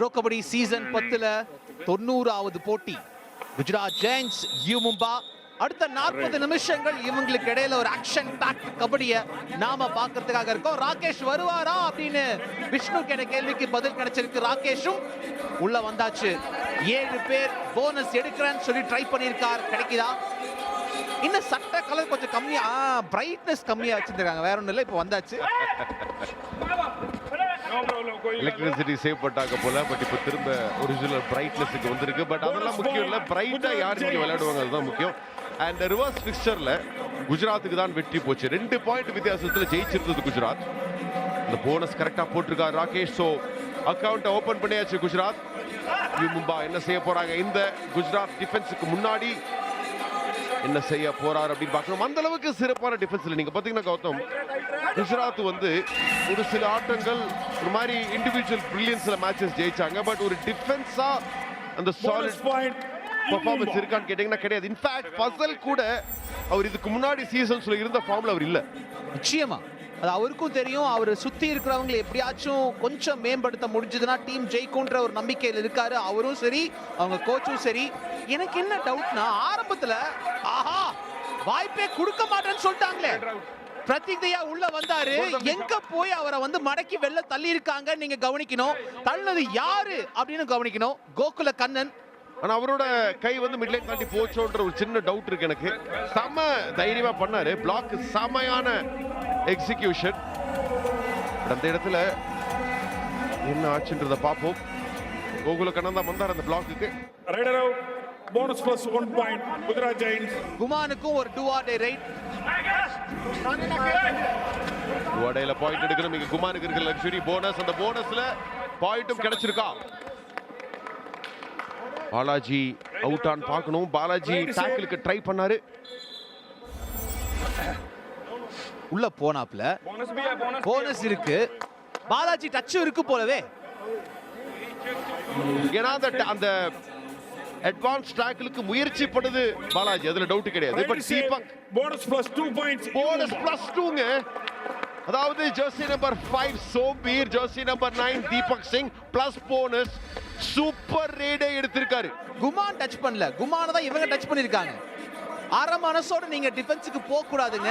Bro kabaddi season பத்துல தொண்ணூறாவது போட்டி. Gujarat Giants U Mumba. அடுத்த நாற்பது நிமிஷங்கள் இவங்களுக்கு இடையில ஒரு ஆக்ஷன் பேக் கபடிய நாம பார்க்கறதுக்காக இருக்கோம். ராகேஷ் வருவாரா அப்படின்னு விஷ்ணு கேட்ட கேள்விக்கு பதில் கிடைச்சிருக்கு ராகேஷும். உள்ள வந்தாச்சு. ஏழு பேர் போனஸ் எடுக்கிறேன்னு சொல்லி ட்ரை பண்ணியிருக்கார். கிடைக்குதா? இன்னும் சட்ட கலர் கொஞ்சம் கம்மியா பிரைட்னஸ் கம்மியா வச்சிருக்காங்க வேற ஒண்ணும் இல்லை இப்போ வந்தாச்சு. எலக்ட்ரிசிட்டி சேவ் பண்ணாங்க போல பட் இப்போ திரும்ப ஒரிஜினல் பிரைட்னஸுக்கு வந்திருக்கு. பட் அதெல்லாம் முக்கியம் இல்லை. பிரைட்டா யார் இங்கே விளையாடுவாங்க அதுதான் முக்கியம். அண்ட் ரிவர்ஸ் பிக்சர்ல குஜராத்துக்கு தான் வெற்றி போச்சு. ரெண்டு பாயிண்ட் வித்தியாசத்தில் ஜெயிச்சிருந்தது குஜராத். இந்த போனஸ் கரெக்டா போட்டிருக்காரு ராகேஷ். ஸோ அக்கவுண்ட்டை ஓபன் பண்ணியாச்சு குஜராத். மும்பா என்ன செய்ய போறாங்க? இந்த குஜராத் டிஃபென்ஸுக்கு முன்னாடி என்ன செய்ய போறார் அப்படின்னு பார்க்கணும். அந்த அளவுக்கு சிறப்பான டிஃபென்ஸ்ல நீங்க பாத்தீங்கன்னா கௌதம் குஜராத் வந்து ஒரு சில ஆட்டங்கள் ஒரு மாதிரி இண்டிவிஜுவல் பிரில்லியன்ஸ்ல மேட்சஸ் ஜெயிச்சாங்க. பட் ஒரு டிஃபென்ஸா அந்த சாலிட் பெர்ஃபார்மன்ஸ் இருக்கான்னு கேட்டீங்கன்னா கிடையாது. இன்ஃபேக்ட் ஃபசல் கூட அவர் இதுக்கு முன்னாடி சீசன்ஸ்ல இருந்த ஃபார்ம்ல அவர் இல்ல. நிச்சயமா. அது அவருக்கும் தெரியும். அவர் சுத்தி இருக்கிறவங்களை எப்படியாச்சும் கொஞ்சம் மேம்படுத்த முடிஞ்சதுன்னா டீம் ஜெயிக்கும்ன்ற ஒரு நம்பிக்கையில் இருக்காரு. அவரும் சரி அவங்க கோச்சும் சரி. எனக்கு என்ன டவுட்னா ஆரம்பத்துல ஆஹா வாய்ப்பே கொடுக்க மாட்டேன்னு சொல்லிட்டாங்களே. பிரதீக் உள்ள வந்தாரு. எங்க போய் அவரை வந்து மடக்கி வெளில தள்ளி இருக்காங்க நீங்க கவனிக்கணும். தள்ளது யாரு அப்படின்னு கவனிக்கணும். கோகுல கண்ணன் ஆனா அவரோட கை வந்து மிட்லைன் தாண்டி போச்சோன்ற ஒரு சின்ன டவுட் இருக்கு எனக்கு. செம தைரியமா பண்ணாரு. பிளாக் செமையான எக்ஸிகியூஷன் அந்த இடத்துல என்ன ஆச்சுன்றத பார்ப்போம். கோகுல கண்ணன் தான் வந்தார் அந்த பிளாக்குக்கு out. Bonus plus one point. Gujarat Giants. குமானுக்கும் ஒரு டூ ஆர் டே ரைட் வடையில பாயிண்ட் எடுக்கணும். இங்க குமாருக்கு இருக்கிற லக்ஸுரி போனஸ் அந்த போனஸ்ல பாயிண்ட்டும் கிடைச்சிருக்கா? பாலாஜி அவுட் ஆன் பார்க்கணும். பாலாஜி டேக்கிளுக்கு ட்ரை பண்ணாரு. உள்ள போனாப்ல. போனஸ் இருக்கு. பாலாஜி டச்சும் இருக்கு போலவே. ஏன்னா அந்த அந்த அட்வான்ஸ் டேக்கிளுக்கு முயற்சி பண்ணுது பாலாஜி. அதுல டவுட் கிடையாது. But. Deepak Bonus plus two points. Bonus plus டூங்க அதாவது jersey number five Sombir jersey number nine Deepak Singh plus bonus super ரேடே எடுத்திருக்காரு. குமான் டச் பண்ணல. குமான தான் இவங்க டச் பண்ணிருக்காங்க அரை மனசோட நீங்க டிஃபென்ஸுக்கு போக கூடாதுங்க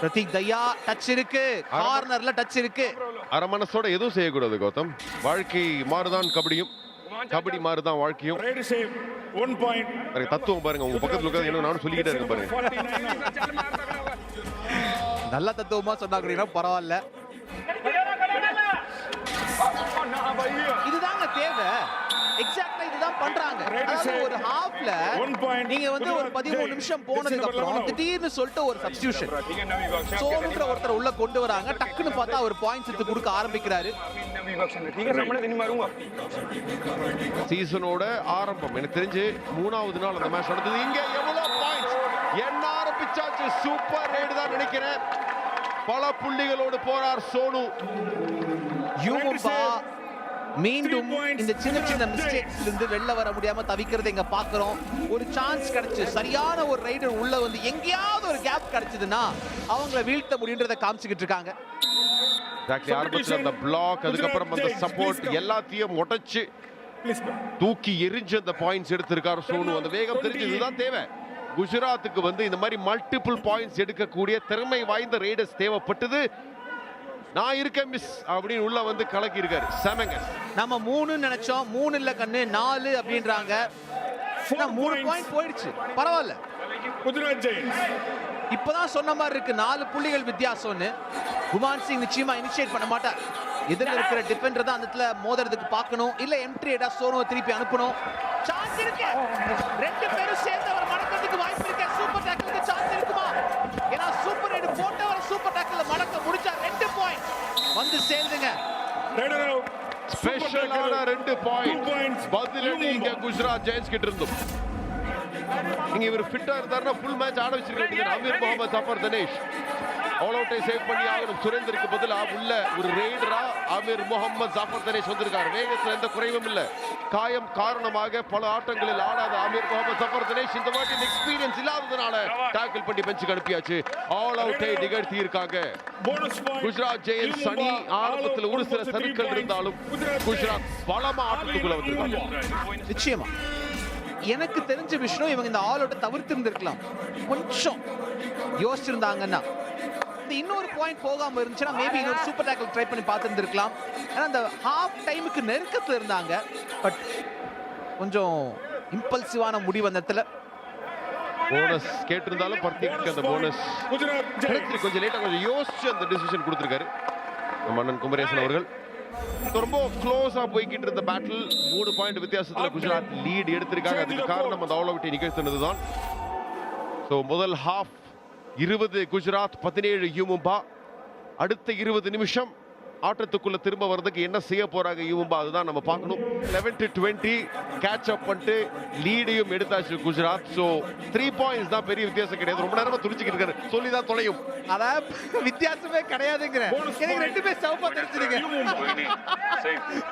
பிரதீக் தையா டச் இருக்கு. கார்னர்ல டச் இருக்கு. அரை மனசோட எதுவும் செய்யக்கூடாது கௌதம். வாழ்க்கை மாறுதான் கபடியும். கபடி மாறுதான் வாழ்க்கையும். தத்துவம் பாருங்க உங்க பக்கத்துல உட்கார்ந்து என்ன நானும் சொல்லிக்கிட்டே இருக்கேன் பாருங்க. 49. நல்ல தத்துவமா சொன்னாங்கன்னா பரவாயில்ல. பண்றாங்க. ஒரு ஹாஃப்ல நீங்க வந்து ஒரு பதிமூணு நிமிஷம் போனதுக்கு அப்புறம் திடீர்னு சொல்லிட்டு ஒரு சப்ஸ்டியூஷன் சோம்ன்ற ஒருத்தர் உள்ள கொண்டு வராங்க. டக்குன்னு பார்த்தா அவர் பாயிண்ட்ஸ் எடுத்து கொடுக்க ஆரம்பிக்கிறாரு. சீசனோட ஆரம்பம். எனக்கு தெரிஞ்சு மூணாவது நாள் அந்த மேட்ச் நடந்தது. இங்க எவ்வளவு பாயிண்ட்ஸ் என்ன ஆரம்பிச்சாச்சு சூப்பர் ரைடு தான் நினைக்கிறேன். பல புள்ளிகளோடு போறார் சோனு. யூமும்பா மீண்டும் இந்த சின்ன சின்ன மிஸ்டேக்ஸ்ல இருந்து வெளில வர முடியாம தவிக்கிறதை இங்க பாக்குறோம் ஒரு சான்ஸ் கிடைச்சு சரியான ஒரு ரைடர் உள்ள வந்து எங்கேயாவது ஒரு கேப் கிடைச்சதுன்னா அவங்கள வீழ்த்த முடியுன்றதை காமிச்சுக்கிட்டு இருக்காங்க. ஆரம்பத்துல அந்த பிளாக் அதுக்கப்புறம் அந்த சப்போர்ட் எல்லாத்தையும் உடைச்சு. தூக்கி எரிஞ்சு அந்த பாயிண்ட்ஸ் எடுத்திருக்காரு சோனு. அந்த வேகம் தெரிஞ்சு இதுதான் தேவை. குஜராத்துக்கு வந்து இந்த மாதிரி மல்டிபிள் பாயிண்ட்ஸ் எடுக்கக்கூடிய திறமை வாய்ந்த ரைடர்ஸ் தேவைப்பட்டது. நான் இருக்கேன் மிஸ் அப்படின்னு உள்ள வந்து கலக்கி இருக்காரு செமங்க. நம்ம மூணு நினைச்சோம். மூணு இல்ல கண்ணு நாலு அப்படின்றாங்க. மூணு பாயிண்ட் போயிடுச்சு. பரவாயில்ல. Giants. இப்பதான் சொன்ன மாதிரி இருக்கு. நாலு புள்ளிகள் வித்தியாசம்னு. குமான் சிங் நிச்சயமா இனிஷியேட் பண்ண மாட்டார். எதிரில் இருக்கிற டிஃபெண்டர் தான் அந்த இடத்துல மோதுறதுக்கு பார்க்கணும். இல்ல எம்ட்ரி எடா சோனுவை திருப்பி அனுப்பணும். சான்ஸ் இருக்கு. ரெண்டு பேரும் சேர்ந்து அவர் மடக்கிறதுக்கு வாய்ப்பு இருக்கு சூப்பர் டேக்கிளுக்கு சான்ஸ் இருக்குமா ஏன்னா சூப்பர் ரைடு போட்டவர் சூப்பர் டேக்கிள் மடக்க முடிச்சா ரெண்டு பாயிண்ட் வந்து out. ஸ்பெஷலான ரெண்டு Two பாயிண்ட் points. பதிலடி இங்க குஜராத் ஜெயின்ஸ் கிட்ட இருந்தும். இங்க இவர் ஃபிட்டா இருந்தாருன்னா ஃபுல் மேட்ச் ஆட வச்சிருக்க வேண்டியது அமீர் முகமது சஃபர் தனேஷ். ஆல் அவுட்டை சேவ் பண்ணி ஆகணும் சுரேந்தருக்கு பதிலா உள்ள ஒரு ரெய்டரா அமீர் முகமது ஜாஃபர் தனேஷ் வந்திருக்காரு. வேகத்துல எந்த குறைவும் இல்ல. காயம் காரணமாக பல ஆட்டங்களில் ஆடாத அமீர் முகமது ஜாஃபர் தனேஷ் இந்த வாட்டி எக்ஸ்பீரியன்ஸ் இல்லாததுனால டாக்கிள் பண்ணி பெஞ்சுக்கு அனுப்பியாச்சு. ஆல் அவுட்டை நிகழ்த்தி இருக்காங்க. குஜராத் ஜெயின்ஸ் அணி ஆரம்பத்தில் ஒரு சில சறுக்கள் இருந்தாலும் குஜராத் பலமா ஆட்டத்துக்குள்ள வந்திருக்காங்க. நிச்சயமா. எனக்கு தெரிஞ்ச விஷயம் இவங்க இந்த அவுட்டை தவிர்த்து இருந்திருக்கலாம் கொஞ்சம் யோசிச்சிருந்தாங்கன்னா இந்த இன்னொரு பாயிண்ட் போகாம இருந்துச்சுன்னா மேபி இன்னொரு சூப்பர் டேக்கிள் ட்ரை பண்ணி பார்த்துருந்துருக்கலாம். ஏன்னா அந்த ஹாஃப் டைமுக்கு நெருக்கத்துல இருந்தாங்க. பட் கொஞ்சம் இம்பல்சிவான முடிவு அந்த இடத்துல. போனஸ் கேட்டிருந்தாலும் பர்த்திக்கு அந்த போனஸ் கொஞ்சம் லேட்டா கொஞ்சம் யோசிச்சு அந்த டிசிஷன் கொடுத்திருக்காரு. நம்ம அண்ணன் குமரேசன் அவர்கள். ரொம்ப க்ளோஸா போய்கிட்டு இருந்த பேட்டில் மூணு பாயிண்ட் வித்தியாசத்துல குஜராத் லீட் எடுத்திருக்காங்க. அதுக்கு காரணம் அந்த ஆல் அவுட்டை நிகழ்த்தினது தான் ஸோ முதல் ஹாஃப் இருபது குஜராத் பதினேழு யூமும்பா. அடுத்த இருபது நிமிஷம் ஆட்டத்துக்குள்ள திரும்ப வர்றதுக்கு என்ன செய்ய போறாங்க யூமும்பா? அதுதான் நம்ம பார்க்கணும். Eleven to twenty catch up பண்ணிட்டு லீடையும் எடுத்தாச்சு குஜராத். ஸோ த்ரீ பாயிண்ட்ஸ் தான் பெரிய வித்தியாசம் கிடையாது. ரொம்ப நேரமா துடிச்சுக்கிட்டு இருக்காரு. சொல்லி தான் தொலையும். அதான் வித்தியாசமே எனக்கு point. ரெண்டு பேர் சிவப்பா தெரிஞ்சிருங்க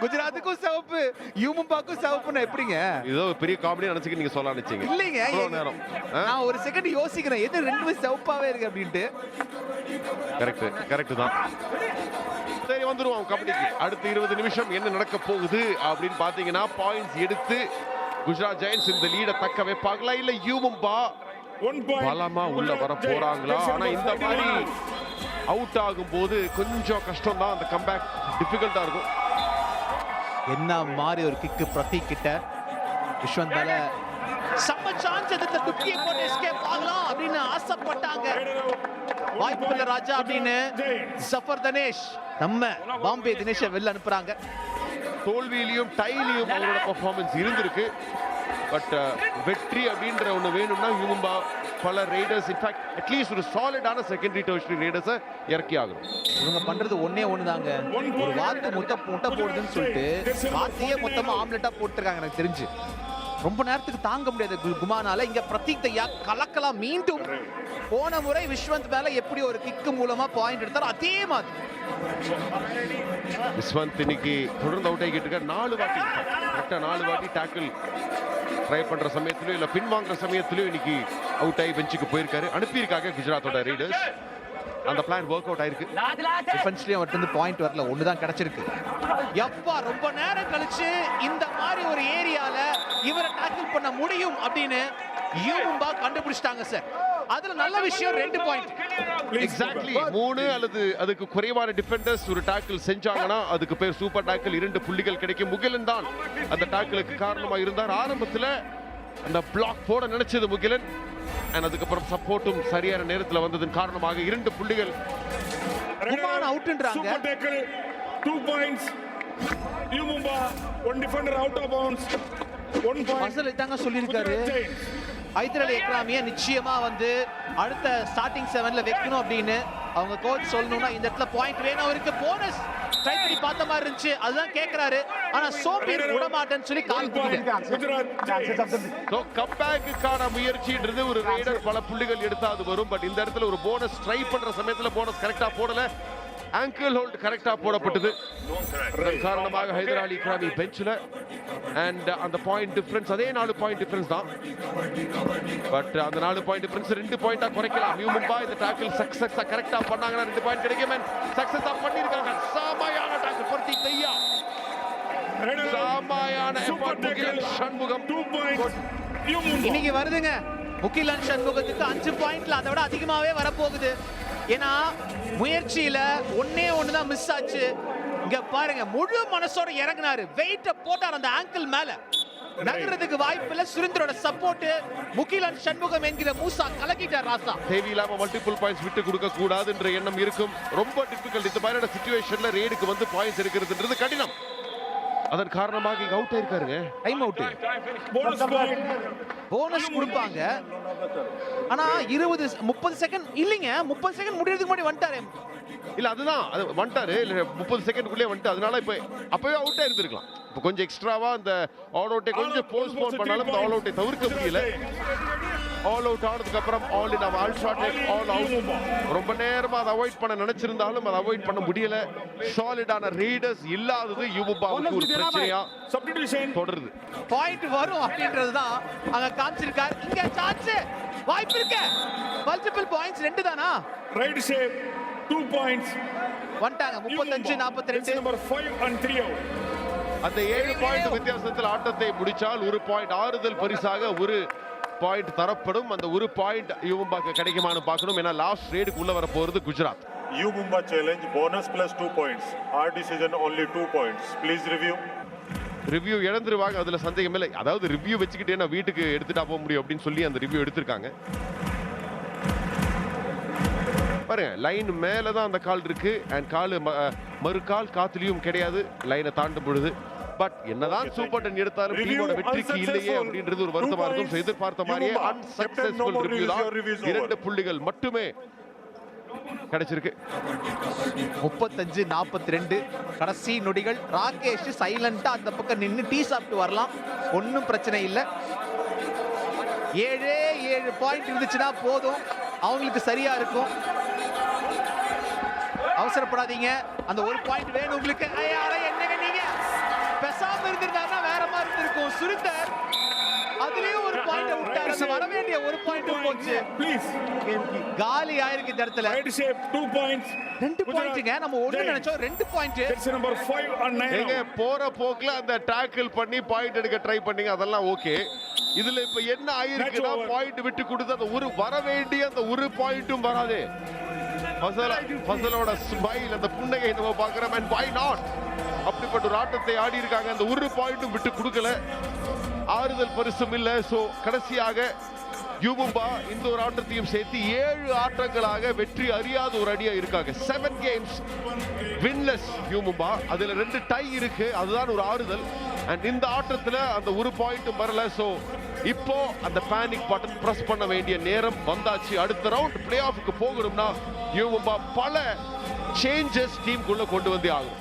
குஜராத்துக்கும் சிவப்பு யூமும்பாக்கும் சிவப்புன்னு எப்படிங்க? ஏதோ ஒரு பெரிய காமெடி நினைச்சுக்க நீங்க சொல்ல நினைச்சீங்க. இல்லைங்க நேரம். நான் ஒரு செகண்ட் யோசிக்கிறேன் எது ரெண்டு பேர் சிவப்பாவே இருக்கு அப்படின்ட்டு. கரெக்ட் கரெக்ட் தான். சரி வந்துருவோம் கபடிக்கு அடுத்த இருபது நிமிஷம் என்ன நடக்க போகுது அப்படின்னு பாத்தீங்கன்னா பாயிண்ட்ஸ் எடுத்து குஜராத் ஜெயின்ஸ் இந்த லீட தக்க வைப்பாங்களா? இல்ல யூமும்பா. பலமா உள்ள வர. போறாங்களா ஆனா இந்த மாதிரி 41. அவுட் ஆகும் போது கொஞ்சம் கஷ்டம் தான் அந்த கம்பேக் டிஃபிகல்ட்டா இருக்கும். என்ன மாதிரி ஒரு கிக்கு பிரதீக் கிட்ட? விஸ்வந்த் மேல செம்ம சான்ஸ் எடுத்து டுக்கியை போட்டு எஸ்கேப் ஆகலாம் அப்படின்னு ஆசைப்பட்டாங்க. வாய்ப்பில்ல ராஜா அப்படின்னு சஃபர் தனேஷ். நம்ம பாம்பே தினேஷை வெளில அனுப்புறாங்க. தோல்வியிலையும் டைலையும் அவரோட பெர்ஃபார்மன்ஸ் இருந்திருக்கு. பட் வெற்றி அப்படின்ற ஒன்று வேணும்னா யூமும்பா பல ரைடர்ஸ் இன்ஃபேக்ட் அட்லீஸ்ட் ஒரு சாலிடான செகண்டரி டெர்ஷரி ரைடர்ஸை இறக்கி ஆகணும். இவங்க பண்றது ஒண்ணே ஒண்ணுதாங்க. ஒரு வாத்து முட்டை முட்டை போடுதுன்னு சொல்லிட்டு வாத்தையே மொத்தமா ஆம்லெட்டா போட்டுருக்காங்க எனக்கு தெரிஞ்சு. ரொம்ப நேரத்துக்கு தாங்க முடியாது குமானால இங்க பிரதீக் தையா கலக்கலாம் மீண்டும் போன முறை விஸ்வந்த் மேல எப்படி ஒரு கிக்கு மூலமா பாயிண்ட் எடுத்தாரோ அதே மாதிரி. விஸ்வந்த் இன்னைக்கு தொடர்ந்து அவுட் ஆகிட்டு இருக்கார். நாலு வாட்டி கரெக்டாக நாலு வாட்டி டேக்கிள் ட்ரை பண்ற சமயத்திலயும் இல்ல பின்வாங்குற சமயத்திலயும் இன்னைக்கு அவுட் ஆகி பெஞ்சுக்கு போயிருக்காரு. அனுப்பியிருக்காங்க குஜராத்தோட ரீடர்ஸ் அந்த பிளான் ஒர்க் அவுட் ஆயிருக்கு. டிஃபென்ஸ்லயும் அவர்கிட்ட இருந்து பாயிண்ட் வரல. ஒண்ணுதான் கிடைச்சிருக்கு. எப்பா ரொம்ப நேரம் கழிச்சு இந்த மாதிரி ஒரு ஏரியால இவரை டாக்கிள் பண்ண முடியும் அப்படின்னு யூம்பா கண்டுபிடிச்சிட்டாங்க சார் அதுல நல்ல விஷயம் ரெண்டு பாயிண்ட் எக்ஸாக்ட்லி மூணு அல்லது அதுக்கு குறைவான டிஃபெண்டர்ஸ் ஒரு டாக்கிள் செஞ்சாங்கன்னா அதுக்கு பேர் சூப்பர் டாக்கிள் இரண்டு புள்ளிகள் கிடைக்கும். முகிலன் தான் அந்த டாக்கிளுக்கு காரணமா இருந்தார். ஆரம்பத்துல அந்த பிளாக் போட நினைச்சது முகிலன். அண்ட் அதுக்கப்புறம் சப்போர்ட்டும் சரியான நேரத்துல வந்ததன் காரணமாக இரண்டு புள்ளிகள். Guman அவுட்ன்றாங்க. One defender out of bounds. One point. மசல் தாங்க சொல்லியிருக்காரு. ஹைதர் அலி எக்ராமிய நிச்சயமா வந்து அடுத்த ஸ்டார்டிங் செவன்ல வைக்கணும் அப்படின்னு அவங்க கோச் சொல்லணும்னா இந்த இடத்துல பாயிண்ட் வேணும். அவருக்கு போனஸ் ட்ரை பண்ணி பார்த்த மாதிரி இருந்துச்சு. அதுதான் கேக்குறாரு. ஆனா சோம்பேறி விட மாட்டேன்னு சொல்லி கால் கம்பேக்குக்கான முயற்சின்றது ஒரு ரைடர் பல புள்ளிகள் எடுத்தா அது வரும். பட் இந்த இடத்துல ஒரு போனஸ் ட்ரை பண்ற சமயத்துல போனஸ் கரெக்டா போடல. ஆங்கிள் ஹோல்ட் கரெக்டா போடப்பட்டது. அதன் காரணமாக ஹைதர் அலி இக்ராமி பெஞ்சில். அண்ட் அந்த பாயிண்ட் டிஃபரன்ஸ் அதே நாலு பாயிண்ட் டிஃபரன்ஸ் தான். பட் அந்த நாலு பாயிண்ட் டிஃபரன்ஸ் ரெண்டு பாயிண்டா குறைக்கலாம். நியூ மும்பா இந்த டாக்கிள் சக்சஸா கரெக்டா பண்ணாங்கன்னா ரெண்டு பாயிண்ட் கிடைக்கும். அண்ட் சக்சஸா பண்ணிருக்காங்க சாமையான டாக்கிள் பொருத்தி தையா. சாமையான. சண்முகம். இன்னைக்கு வருதுங்க. முகிலன் சண்முகத்துக்கு அஞ்சு பாயிண்ட்ல அதை விட அதிகமாவே வரப்போகுது. ஏன்னா முயற்சியில ஒன்னே ஒண்ணுதான் மிஸ் ஆச்சு. இங்க பாருங்க முழு மனசோட இறங்குனாரு. வெயிட்ட போட்டார் அந்த ஆங்கிள் மேல. நகர்றதுக்கு வாய்ப்பு இல்ல சுரேந்தரோட சப்போர்ட் முகிலன் சண்முகம் என்கிற மூசா கலக்கிட்டார் ராசா. தேவையில்லாம மல்டிபிள் பாயிண்ட்ஸ் விட்டு கொடுக்க கூடாதுன்ற எண்ணம் இருக்கும். ரொம்ப டிஃபிகல்ட் இந்த மாதிரியான சுச்சுவேஷன்ல ரேடுக்கு வந்து பாயிண்ட்ஸ் எடுக்கிறதுன்றது கடினம். அதன் காரணமாக இங்க அவுட் ஆயிருக்காருங்க. Time out. போனஸ் கொடுப்பாங்க. ஆனா இருபது முப்பது செகண்ட் இல்லைங்க. முப்பது செகண்ட் முடியறதுக்கு முன்னாடி வந்துட்டாரு. இல்ல அதுதான். அது வந்துட்டாரு. இல்ல முப்பது செகண்ட்குள்ளே வந்துட்டு அதனால இப்ப அப்பவே அவுட் ஆயிருந்திருக்கலாம் இப்போ கொஞ்சம் எக்ஸ்ட்ராவா அந்த ஆல் அவுட்டை கொஞ்சம் போஸ்ட்போன் பண்ணாலும் இந்த ஆல் அவுட்டை தவிர்க்க முடியல. ஆல் அவுட் ஆனதுக்கு அப்புறம் all in ultra tech all out ரொம்ப நேரமா அதை அவாய்ட் பண்ண நினைச்சிருந்தாலும் அதை அவாய்ட் பண்ண முடியல. சாலிடான ரீடர்ஸ் இல்லாதது யூமுபாவுக்கு ஒரு பிரச்சனையா. தொடருது. பாயிண்ட் வரும் அப்படின்றது தான் அங்க காமிச்சிருக்காரு. இங்க சான்ஸ் வாய்ப்பு இருக்கு. மல்டிபிள் பாயிண்ட்ஸ் ரெண்டு தானா? Right shape. Two points. வந்துட்டாங்க. முப்பத்தஞ்சு நாற்பத்தி ரெண்டு number five and three out. அந்த ஏழு பாயிண்ட் வித்தியாசத்தில் ஆட்டத்தை முடிச்சால் ஒரு பாயிண்ட் ஆறுதல் பரிசாக ஒரு பாயிண்ட் தரப்படும். அந்த ஒரு பாயிண்ட் யூமுபாக்கு கிடைக்குமான்னு பார்க்கணும். ஏன்னா லாஸ்ட் ரேடுக்கு உள்ள வர போறது Gujarat. Mumba challenge bonus plus two points. Our decision only two points. Please review. Review இழந்துருவாங்க. அதுல சந்தேகம் இல்லை. அதாவது ரிவ்யூ வச்சுக்கிட்டே நான் வீட்டுக்கு எடுத்துட்டா போக முடியும் அப்படின்னு சொல்லி அந்த ரிவ்யூ எடுத்திருக்காங்க. பாருங்க லைன் மேல தான் அந்த கால் இருக்கு. அண்ட் கால் மறு கால் காத்துலயும் கிடையாது. லைனை தாண்டும் பொழுது பட் என்னதான் சூப்பர் டென் எடுத்தாலும் டீமோட வெற்றிக்கு இல்லையே. அப்படின்றது ஒரு வருத்தமா இருக்கும். எதிர்பார்த்த மாதிரியே அன்சக்சஸ்ஃபுல் ரிவ்யூ. தான். இரண்டு புள்ளிகள் மட்டுமே கிடைச்சிருக்கு. முப்பத்தஞ்சு நாற்பத்தி ரெண்டு கடைசி நொடிகள். ராகேஷ் சைலண்டா அந்த பக்கம் நின்று டீ சாப்பிட்டு வரலாம். ஒன்றும் பிரச்சனை இல்லை. ஏழே ஏழு பாயிண்ட் இருந்துச்சுன்னா போதும். அவங்களுக்கு சரியா இருக்கும். அவசரப்படாதீங்க. அந்த ஒரு பாயிண்ட் வேணும் உங்களுக்கு. பெசாம இருந்திருந்தாருன்னா வேற மாதிரி இருந்திருக்கும் சுரிந்தர் அதுலயும் ஒரு பாயிண்ட் விட்டாரு அந்த வர வேண்டிய ஒரு பாயிண்ட். போச்சு Please. காலி ஆயிருக்கு இந்த இடத்துல Right shape. Two points. ரெண்டு பாயிண்ட்ங்க நம்ம ஒண்ணு. நினைச்சோம் ரெண்டு point number five and nine ஏங்க out. போற போக்குல அந்த டாக்கிள் பண்ணி பாயிண்ட் எடுக்க ட்ரை பண்ணீங்க அதெல்லாம் ஓகே இதுல இப்ப என்ன ஆயிருக்குன்னா. பாயிண்ட் விட்டு கொடுத்து அந்த ஒரு வர வேண்டிய அந்த ஒரு பாயிண்ட்டும் வராது ஃபசல ஃபசலோட ஸ்மைல் அந்த புன்னகை நம்ம பார்க்குறோம். அண்ட் வை நாட் அப்படிப்பட்ட ஒரு ஆட்டத்தை ஆடி இருக்காங்க. அந்த ஒரு பாயிண்ட்டும் விட்டு கொடுக்கல. ஆறுதல் பரிசும் இல்லை. ஸோ கடைசியாக யூபும்பா இந்த ஒரு ஆட்டத்தையும் சேர்த்து ஏழு ஆட்டங்களாக வெற்றி அறியாத ஒரு அடியா இருக்காங்க. செவன் கேம்ஸ் வின்லெஸ் யூமும்பா அதுல ரெண்டு டை இருக்கு. அதுதான் ஒரு ஆறுதல். அண்ட் இந்த ஆட்டத்துல அந்த ஒரு பாயிண்ட்டும் வரல. ஸோ இப்போ அந்த பேனிக் பட்டன் பிரஸ் பண்ண வேண்டிய நேரம் வந்தாச்சு. அடுத்த ரவுண்ட் பிளே ஆஃபுக்கு போகணும்னா இவங்க பல சேஞ்சஸ் டீமுக்குள்ள கொண்டு வந்தே ஆகும்